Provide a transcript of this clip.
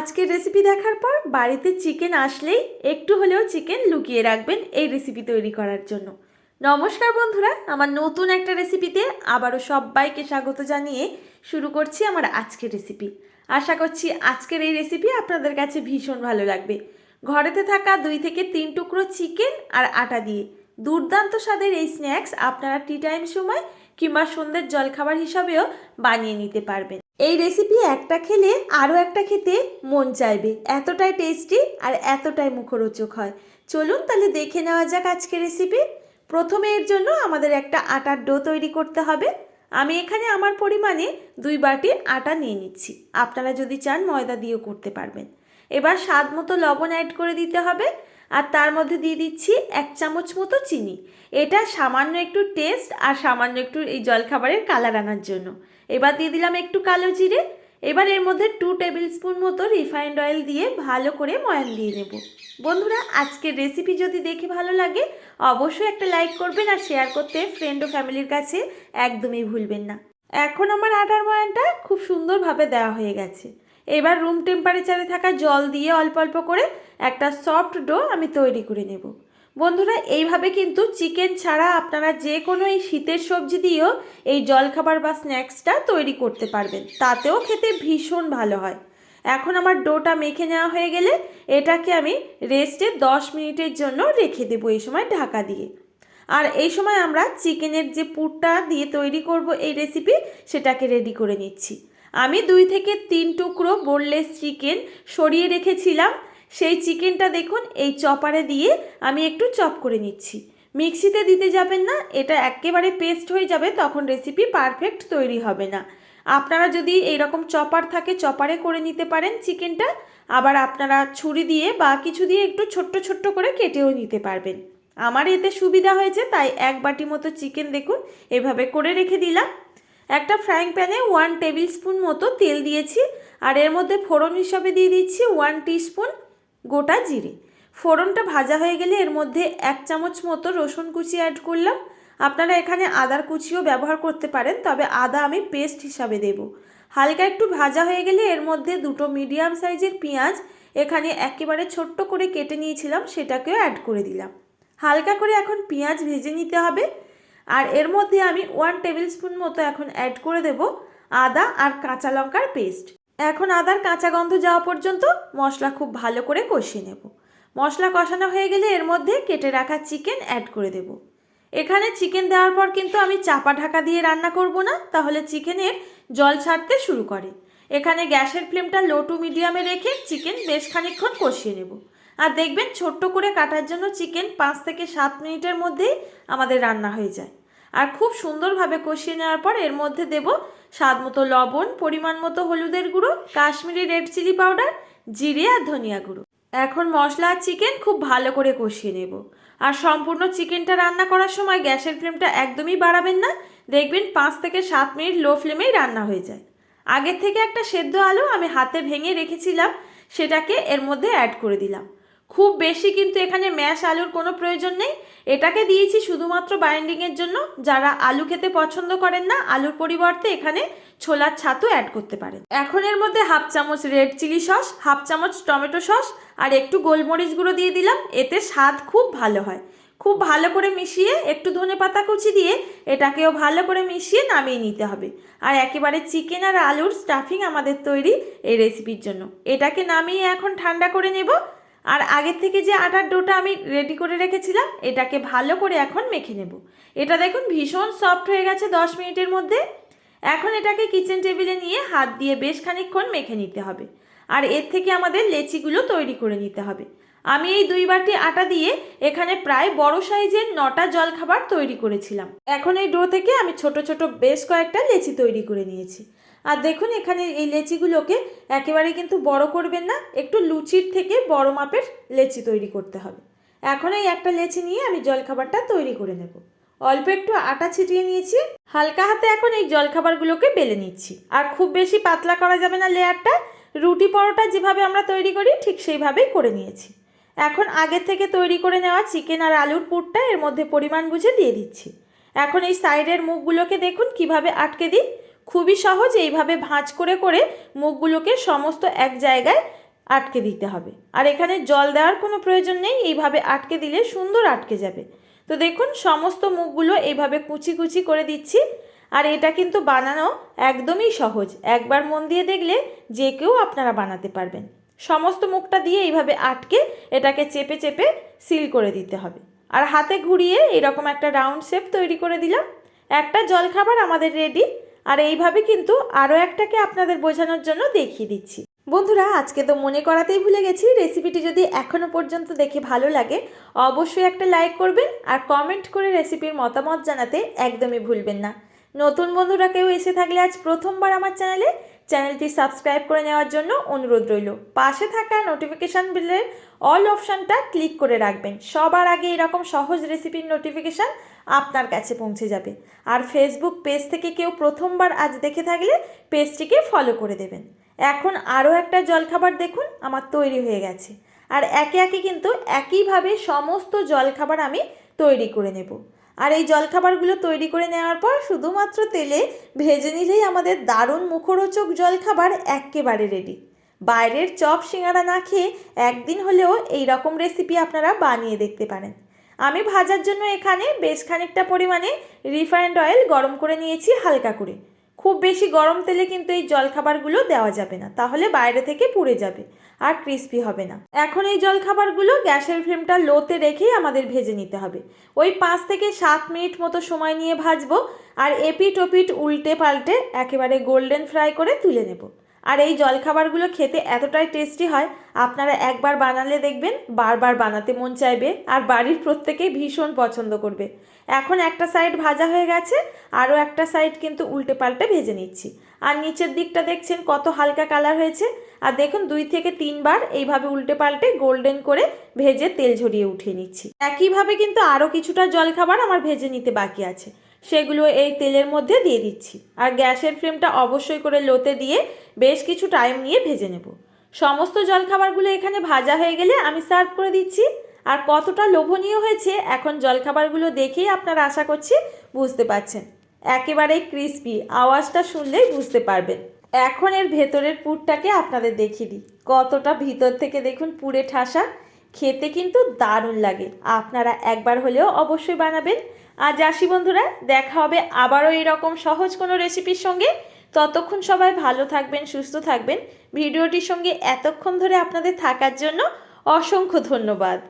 আজকের রেসিপি দেখার পর বাড়িতে চিকেন আসলেই একটু হলেও চিকেন লুকিয়ে রাখবেন এই রেসিপি তৈরি করার জন্য। নমস্কার বন্ধুরা, আমার নতুন একটা রেসিপিতে আবারও সবাইকে স্বাগত জানিয়ে শুরু করছি আমার আজকের রেসিপি আশা করছি আজকের এই রেসিপি আপনাদের কাছে ভীষণ ভালো লাগবে। ঘরেতে থাকা দুই থেকে তিন টুকরো চিকেন আর আটা দিয়ে দুর্দান্ত স্বাদের এই স্ন্যাক্স আপনারা টি টাইম সময় কিংবা সন্ধ্যের জলখাবার হিসাবেও বানিয়ে নিতে পারবেন। এই রেসিপি একটা খেলে আরও একটা খেতে মন চাইবে। এতটাই টেস্টি আর এতটাই মুখরোচক হয়। চলুন তাহলে দেখে নেওয়া যাক আজকের রেসিপি প্রথমে এর জন্য আমাদের একটা আটার ডো তৈরি করতে হবে। আমি এখানে আমার পরিমাণে দুই বাটি আটা নিয়ে নিচ্ছি। আপনারা যদি চান ময়দা দিয়েও করতে পারবেন। এবার স্বাদ মতো লবণ অ্যাড করে দিতে হবে। আর তার মধ্যে দিয়ে দিচ্ছি এক চামচ মতো চিনি। এটা সামান্য একটু টেস্ট আর সামান্য একটু এই জলখাবারের কালার আনার জন্য। এবার দিয়ে দিলাম একটু কালো জিরে। এবার এর মধ্যে টু টেবিল স্পুন মতো রিফাইন্ড অয়েল দিয়ে ভালো করে ময়ান দিয়ে নেব বন্ধুরা, আজকের রেসিপি যদি দেখে ভালো লাগে, অবশ্যই একটা লাইক করবেন আর শেয়ার করতে ফ্রেন্ড ও ফ্যামিলির কাছে একদমই ভুলবেন না। এখন আমার আটার ময়ানটা খুব সুন্দরভাবে দেওয়া হয়ে গেছে। এবার রুম টেম্পারেচারে থাকা জল দিয়ে অল্প অল্প করে একটা সফট ডো আমি তৈরি করে নেব। বন্ধুরা, এইভাবে কিন্তু চিকেন ছাড়া আপনারা যে কোনো এই শীতের সবজি দিয়েও এই জলখাবার বা স্ন্যাক্সটা তৈরি করতে পারবেন। তাতেও খেতে ভীষণ ভালো হয়। এখন আমার ডোটা মেখে নেওয়া হয়ে গেলে এটাকে আমি রেস্টে দশ মিনিটের জন্য রেখে দেবো এই সময় ঢাকা দিয়ে। আর এই সময় আমরা চিকেনের যে পুরটা দিয়ে তৈরি করব এই রেসিপি সেটাকে রেডি করে নিচ্ছি। আমি দুই থেকে তিন টুকরো বোনলেস চিকেন সরিয়ে রেখেছিলাম। সেই চিকেনটা দেখুন, এই চপারে দিয়ে আমি একটু চপ করে নিচ্ছি। মিক্সিতে দিতে যাবেন না, এটা একেবারে পেস্ট হয়ে যাবে, তখন রেসিপি পারফেক্ট তৈরি হবে না। আপনারা যদি এইরকম চপার থাকে, চপারে করে নিতে পারেন চিকেনটা, আবার আপনারা ছুরি দিয়ে বা কিছু দিয়ে একটু ছোট্ট ছোট্ট করে কেটেও নিতে পারবেন। আমার এতে সুবিধা হয়েছে, তাই এক বাটি মতো চিকেন দেখুন, এভাবে করে রেখে দিলাম। একটা ফ্রাইং প্যানে ওয়ান টেবিল স্পুন মতো তেল দিয়েছি, আর এর মধ্যে ফোড়ন হিসাবে দিয়ে দিচ্ছি ওয়ান টিস্পুন গোটা জিরে। ফোড়নটা ভাজা হয়ে গেলে এর মধ্যে এক চামচ মতো রসুন কুচি অ্যাড করলাম। আপনারা এখানে আদার কুচিও ব্যবহার করতে পারেন, তবে আদা আমি পেস্ট হিসাবে দেব। হালকা একটু ভাজা হয়ে গেলে এর মধ্যে দুটো মিডিয়াম সাইজের পেঁয়াজ এখানে একেবারে ছোট্ট করে কেটে নিয়েছিলাম, সেটাকেও অ্যাড করে দিলাম। হালকা করে এখন পেঁয়াজ ভেজে নিতে হবে। আর এর মধ্যে আমি ওয়ান টেবিল স্পুন মতো এখন অ্যাড করে দেব আদা আর কাঁচা লঙ্কার পেস্ট এখন আদার কাঁচা গন্ধ যাওয়া পর্যন্ত মশলা খুব ভালো করে কষিয়ে নেব। মশলা কষানো হয়ে গেলে এর মধ্যে কেটে রাখা চিকেন অ্যাড করে দেব। এখানে চিকেন দেওয়ার পর কিন্তু আমি চাপা ঢাকা দিয়ে রান্না করব না, তাহলে চিকেনের জল ছাড়তে শুরু করে। এখানে গ্যাসের ফ্লেমটা লো টু মিডিয়ামে রেখে চিকেন বেশ খানিকক্ষণ কষিয়ে নেব। আর দেখবেন ছোট্ট করে কাটার জন্য চিকেন পাঁচ থেকে সাত মিনিটের মধ্যেই আমাদের রান্না হয়ে যায়। আর খুব সুন্দরভাবে কষিয়ে নেওয়ার পর এর মধ্যে দেব স্বাদ মতো লবণ, পরিমাণ মতো হলুদের গুঁড়ো, কাশ্মীরি রেড চিলি পাউডার, জিরে আর ধনিয়া গুঁড়ো। এখন মশলা আর চিকেন খুব ভালো করে কষিয়ে নেব। আর সম্পূর্ণ চিকেনটা রান্না করার সময় গ্যাসের ফ্লেমটা একদমই বাড়াবেন না। দেখবেন পাঁচ থেকে সাত মিনিট লো ফ্লেমেই রান্না হয়ে যায়। আগের থেকে একটা সেদ্ধ আলু আমি হাতে ভেঙে রেখেছিলাম, সেটাকে এর মধ্যে অ্যাড করে দিলাম। খুব বেশি কিন্তু এখানে ম্যাশ আলুর কোনো প্রয়োজন নেই। এটাকে দিয়েছি শুধুমাত্র বাইন্ডিংয়ের জন্য। যারা আলু খেতে পছন্দ করেন না, আলুর পরিবর্তে এখানে ছোলার ছাতু অ্যাড করতে পারেন। এখন এর মধ্যে হাফ চামচ রেড চিলি সস হাফ চামচ টমেটো সস আর একটু গোলমরিচ গুঁড়ো দিয়ে দিলাম। এতে স্বাদ খুব ভালো হয়। খুব ভালো করে মিশিয়ে একটু ধনে পাতা কুচি দিয়ে এটাকেও ভালো করে মিশিয়ে নামিয়ে নিতে হবে। আর একেবারে চিকেন আর আলুর স্টাফিং আমাদের তৈরি এই রেসিপির জন্য। এটাকে নামিয়ে এখন ঠান্ডা করে নেব। আর আগের থেকে যে আটার ডোটা আমি রেডি করে রেখেছিলাম, এটাকে ভালো করে এখন মেখে নেব। এটা দেখুন ভীষণ সফট হয়ে গেছে দশ মিনিটের মধ্যে। এখন এটাকে কিচেন টেবিলে নিয়ে হাত দিয়ে বেশ খানিকক্ষণ মেখে নিতে হবে। আর এর থেকে আমাদের লেচিগুলো তৈরি করে নিতে হবে। আমি এই দুই বাটি আটা দিয়ে এখানে প্রায় বড় সাইজের নটা জলখাবার তৈরি করেছিলাম। এখন এই ডো থেকে আমি ছোট ছোট বেশ কয়েকটা লেচি তৈরি করে নিয়েছি। আর দেখুন এখানে এই লেচিগুলোকে একেবারে কিন্তু বড় করবেন না, একটু লুচির থেকে বড় মাপের লেচি তৈরি করতে হবে। এখন এই একটা লেচি নিয়ে আমি জলখাবারটা তৈরি করে নেব। অল্প একটু আটা ছিটিয়ে নিয়েছি, হালকা হাতে এখন এই জলখাবারগুলোকে বেলে নিচ্ছি। আর খুব বেশি পাতলা করা যাবে না লেয়ারটা, রুটি পরোটা যেভাবে আমরা তৈরি করি ঠিক সেইভাবেই করে নিয়েছি। এখন আগে থেকে তৈরি করে নেওয়া চিকেন আর আলুর পুরটা এর মধ্যে পরিমাণ বুঝে দিয়ে দিচ্ছি। এখন এই সাইডের মুখগুলোকে দেখুন কীভাবে আটকে দিই। খুবই সহজ এইভাবে ভাঁজ করে করে মুখগুলোকে সমস্ত এক জায়গায় আটকে দিতে হবে। আর এখানে জল দেওয়ার কোনো প্রয়োজন নেই, এইভাবে আটকে দিলে সুন্দর আটকে যাবে। তো দেখুন, সমস্ত মুখগুলো এইভাবে কুচি কুচি করে দিচ্ছি। আর এটা কিন্তু বানানো একদমই সহজ। একবার মন দিয়ে দেখলে যে কেউ আপনারা বানাতে পারবেন। সমস্ত মুখটা দিয়ে এইভাবে আটকে এটাকে চেপে চেপে সিল করে দিতে হবে। আর হাতে ঘুরিয়ে এরকম একটা রাউন্ড শেপ তৈরি করে দিলাম। একটা জলখাবার আমাদের রেডি। আর এইভাবে কিন্তু আরও একটাকে আপনাদের বোঝানোর জন্য দেখিয়ে দিচ্ছি। বন্ধুরা, আজকে তো মনে করাতেই ভুলে গেছি রেসিপিটি যদি এখনও পর্যন্ত দেখে ভালো লাগে, অবশ্যই একটা লাইক করবেন আর কমেন্ট করে রেসিপির মতামত জানাতে একদমই ভুলবেন না। নতুন বন্ধুরা কেউ এসে থাকলে আজ প্রথমবার আমার চ্যানেলে চ্যানেলটি সাবস্ক্রাইব করে নেওয়ার জন্য অনুরোধ রইল। পাশে থাকা নোটিফিকেশান বিলের অল অপশানটা ক্লিক করে রাখবেন। সবার আগে এরকম সহজ রেসিপির নোটিফিকেশান আপনার কাছে পৌঁছে যাবে। আর ফেসবুক পেজ থেকে কেউ প্রথমবার আজ দেখে থাকলে পেজটিকে ফলো করে দেবেন। এখন আরও একটা জলখাবার দেখুন, আমার তৈরি হয়ে গেছে। আর একে একে কিন্তু একইভাবে সমস্ত জলখাবার আমি তৈরি করে নেব। আর এই জলখাবারগুলো তৈরি করে নেওয়ার পর শুধুমাত্র তেলে ভেজে নিলেই আমাদের দারুণ মুখরোচক জলখাবার একেবারে রেডি বাইরের চপ সিঙ্গারা না খেয়ে একদিন হলেও এই রকম রেসিপি আপনারা বানিয়ে দেখতে পারেন। আমি ভাজার জন্য এখানে বেশ খানিকটা পরিমাণে রিফাইন্ড অয়েল গরম করে নিয়েছি হালকা করে। খুব বেশি গরম তেলে কিন্তু এই জলখাবারগুলো দেওয়া যাবে না। তাহলে বাইরে থেকে পুড়ে যাবে, আর ক্রিস্পি হবে না। এখন এই জলখাবারগুলো গ্যাসের ফ্লেমটা লোতে রেখেই আমাদের ভেজে নিতে হবে। ওই পাঁচ থেকে সাত মিনিট মতো সময় নিয়ে ভাজবো, আর এপিট ওপিট উল্টে পাল্টে একেবারে গোল্ডেন ফ্রাই করে তুলে নেব। আর এই জলখাবারগুলো খেতে এতটাই টেস্টি হয়, আপনারা একবার বানালে দেখবেন বারবার বানাতে মন চাইবে আর বাড়ির প্রত্যেকেই ভীষণ পছন্দ করবে। এখন একটা সাইড ভাজা হয়ে গেছে, আরও একটা সাইড কিন্তু উল্টে পাল্টে ভেজে নিচ্ছি। আর নিচের দিকটা দেখছেন কত হালকা কালার হয়েছে, আর দেখুন দুই থেকে তিনবার এইভাবে উল্টে পাল্টে গোল্ডেন করে ভেজে তেল ঝরিয়ে উঠিয়ে নিচ্ছি। একইভাবে কিন্তু আরও কিছুটা জলখাবার আমার ভেজে নিতে বাকি আছে। সেগুলো এই তেলের মধ্যে দিয়ে দিচ্ছি। আর গ্যাসের ফ্লেমটা অবশ্যই করে লোতে দিয়ে বেশ কিছু টাইম নিয়ে ভেজে নেব। সমস্ত জলখাবারগুলো এখানে ভাজা হয়ে গেলে আমি সার্ভ করে দিচ্ছি। আর কতটা লোভনীয় হয়েছে এখন জলখাবারগুলো দেখেই আপনারা আশা করছি বুঝতে পারছেন। একেবারে ক্রিস্পি, আওয়াজটা শুনলেই বুঝতে পারবেন। এখন এর ভেতরের পুরটাকে আপনাদের দেখিয়ে দিই। কতটা ভিতর থেকে দেখুন পুরে ঠাসা। খেতে কিন্তু দারুণ লাগে। আপনারা একবার হলেও অবশ্যই বানাবেন। আজ আসি বন্ধুরা, দেখা হবে আবারও এরকম সহজ কোনো রেসিপির সঙ্গে। ততক্ষণ সবাই ভালো থাকবেন, সুস্থ থাকবেন। ভিডিওটির সঙ্গে এতক্ষণ ধরে আপনাদের থাকার জন্য অসংখ্য ধন্যবাদ।